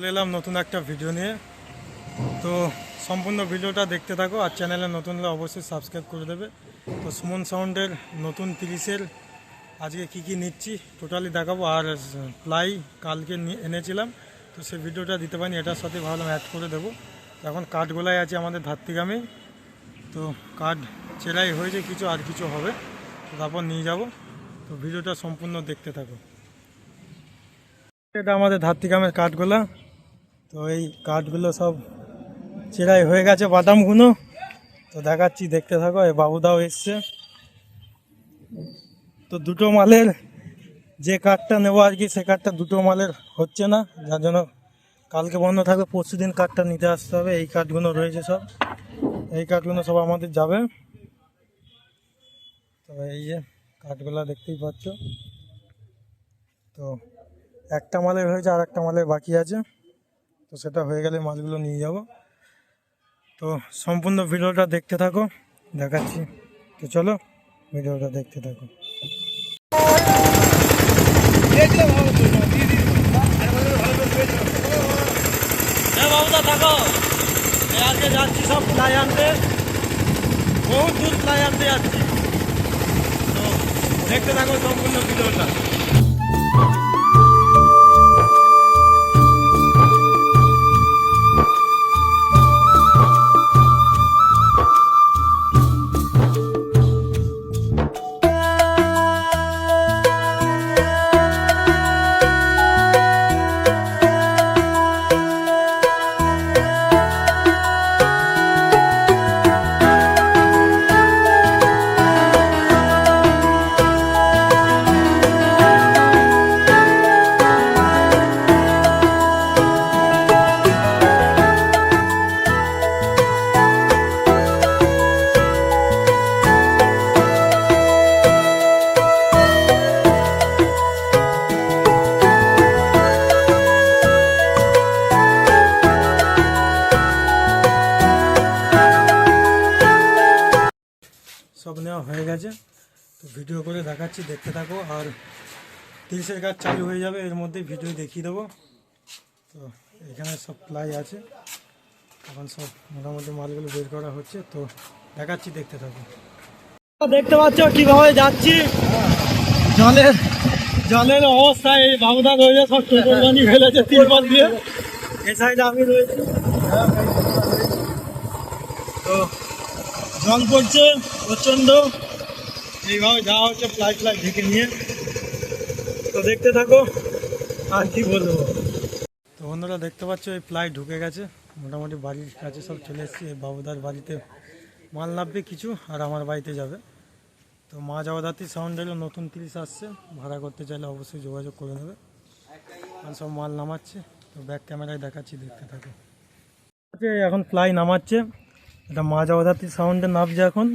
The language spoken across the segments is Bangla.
চলে এলাম নতুন একটা ভিডিও নিয়ে। তো সম্পূর্ণ ভিডিওটা দেখতে থাকো আর চ্যানেলে নতুন হলে অবশ্যই সাবস্ক্রাইব করে দেবে। তো সুমন সাউন্ডের নতুন তিরিশের আজকে কি কি নিচ্ছি টোটালি দেখাবো। আর প্লাই কালকে এনেছিলাম, তো সে ভিডিওটা দিতে পারিনি, এটার সাথে ভাবলাম অ্যাড করে দেবো। এখন কাঠগোলায় আছে আমাদের ধাত্রিগ্রামে তো কাঠ চেরাই হয়েছে কিছু আর কিছু হবে, তো তারপর নিয়ে যাব। তো ভিডিওটা সম্পূর্ণ দেখতে থাকো। এটা আমাদের ধাত্রিগ্রামের কাঠগোলা। তো এই কাঠগুলো সব চেরাই হয়ে গেছে বাদামগুলো। তো দেখাচ্ছি, দেখতে থাকো, এই বাবুদাও এসছে। তো দুটো মালের যে কাঠটা নেব আর কি সে কাঠটা দুটো মালের হচ্ছে না। যার জন্য কালকে বন্ধ থাকবে, পরশু দিন কাঠটা নিতে আসতে হবে। এই কাঠগুলো রয়েছে সব। এই কাঠগুলো সব আমাদের যাবে। তো এই যে কাঠগুলা দেখতেই পাচ্ছ। তো একটা মালের হয়েছে আর একটা মালের বাকি আছে। তো সেটা হয়ে গেলে মাছগুলো নিয়ে যাব। তো সম্পূর্ণ ভিডিওটা দেখতে থাকো, দেখাচ্ছি। তো চলো ভিডিওটা দেখতে থাকো। হ্যাঁ থাকো। আজকে যাচ্ছি সব আনতে। বহুত দূর প্লাই আনতে যাচ্ছি। তো দেখতে থাকো সম্পূর্ণ ভিডিওটা। গেছে তো ভিডিও করে দেখাচ্ছি, দেখতে থাকো। আর তিরিশের কাজ চালু হয়ে যাবে, এর মধ্যে ভিডিও দেখিয়ে দেবো। তো এখানে সব প্লাই আছে। এখন সব মোটামুটি মালগুলো বের করা হচ্ছে। তো দেখাচ্ছি, দেখতে থাকো। দেখতে পাচ্ছ কীভাবে যাচ্ছি। জলের জলের অবস্থা, এই বাবুদা রয়েছে, সব বানিয়ে ফেলেছে তিরপল দিয়ে। এই সাইডে আমি রয়েছি। তো জল পড়ছে প্রচণ্ড। এইভাবে যাওয়া হচ্ছে ফ্লাই ফ্লাই ঢেকে নিয়ে। তো দেখতে থাকো, আর কি বলব। তো বন্ধুরা, দেখতে পাচ্ছ, এই ফ্লাই ঢুকে গেছে। মোটামুটি বাড়ির কাছে সব চলে এসেছি। এই বাবুদার বাড়িতে মাল নামবে কিছু, আর আমার বাড়িতে যাবে। তো মা জগদ্ধাত্রী সাউন্ডেরও নতুন তিরিশ আসছে। ভাড়া করতে চাইলে অবশ্যই যোগাযোগ করে নেবে। আর সব মাল নামাচ্ছে। তো ব্যাক ক্যামেরায় দেখাচ্ছি, দেখতে থাকো। এখন ফ্লাই নামাচ্ছে। এটা মা জগদ্ধাত্রী সাউন্ডে নামছে এখন।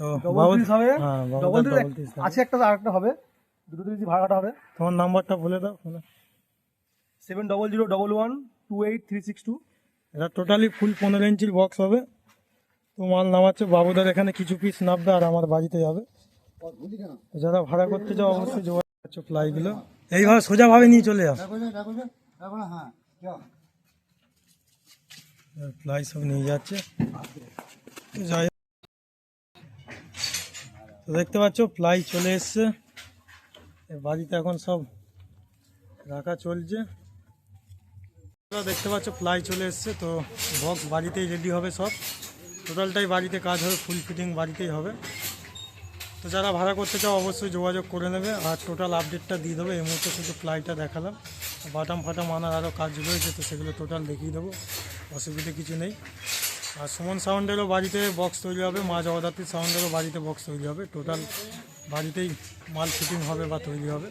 তো হ্যাঁ ডবল বাবুদার তিরিশ ডবল তিরিশ আছে একটা আর একটা হবে। দুটো তিরিশ ভাড়াটা হবে। তোমার নাম্বারটা বলে দাও seven double zero double one two eight three six two এটা টোটালি ফুল পনেরো ইঞ্চির বক্স হবে। তো মাল নামাচ্ছে বাবুদার এখানে কিছু পিস নামবে আর আমার বাড়িতে যাবে। যারা ভাড়া করতে যাও অবশ্যই যোগাযোগ করছ ফ্লাইগুলো এইভাবে সোজাভাবে নিয়ে চলে যাও। ফ্লাই সব নিয়ে যাচ্ছে। যাই দেখতে পাচ্ছ ফ্লাই চলে এসছে। বাড়িতে এখন সব রাখা চলছে। দেখতে পাচ্ছ ফ্লাই চলে এসছে। তো বক্স বাড়িতেই রেডি হবে সব। টোটালটাই বাড়িতে কাজ হবে ফুল ফিটিং বাড়িতেই হবে। তো যারা ভাড়া করতে চাও, অবশ্যই যোগাযোগ করে নেবে। আর টোটাল আপডেটটা দিয়ে দেবো। এই মুহূর্তে শুধু ফ্লাইটা দেখালাম। বাটাম ফাটাম আনার আরও কাজ রয়েছে, তো সেগুলো টোটাল দেখিয়ে দেবো। অসুবিধে কিছু নেই। আর সুমন সাউন্ডেরও বাড়িতে বক্স তৈরি হবে, মা জগদ্ধাত্রী সাউন্ডেরও বাড়িতে বক্স তৈরি হবে। টোটাল বাড়িতেই মাল ফিটিং হবে বা তৈরি হবে।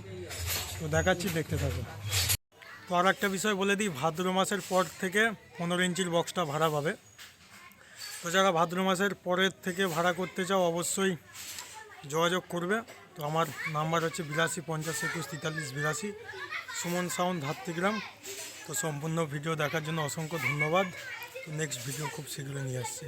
তো দেখাচ্ছি, দেখতে থাকো তো আর একটা বিষয় বলে দিই, ভাদ্র মাসের পর থেকে পনেরো ইঞ্চির বক্সটা ভাড়া পাবে। তো যারা ভাদ্র মাসের পরের থেকে ভাড়া করতে চাও, অবশ্যই যোগাযোগ করবে। তো আমার নাম্বার হচ্ছে বিরাশি পঞ্চাশ একুশ তেতাল্লিশ বিরাশি। সুমন সাউন্ড ধাত্রিগ্রাম। তো সম্পূর্ণ ভিডিও দেখার জন্য অসংখ্য ধন্যবাদ। নেক্সট ভিডিও খুব শীঘ্রই নিয়ে আসছি।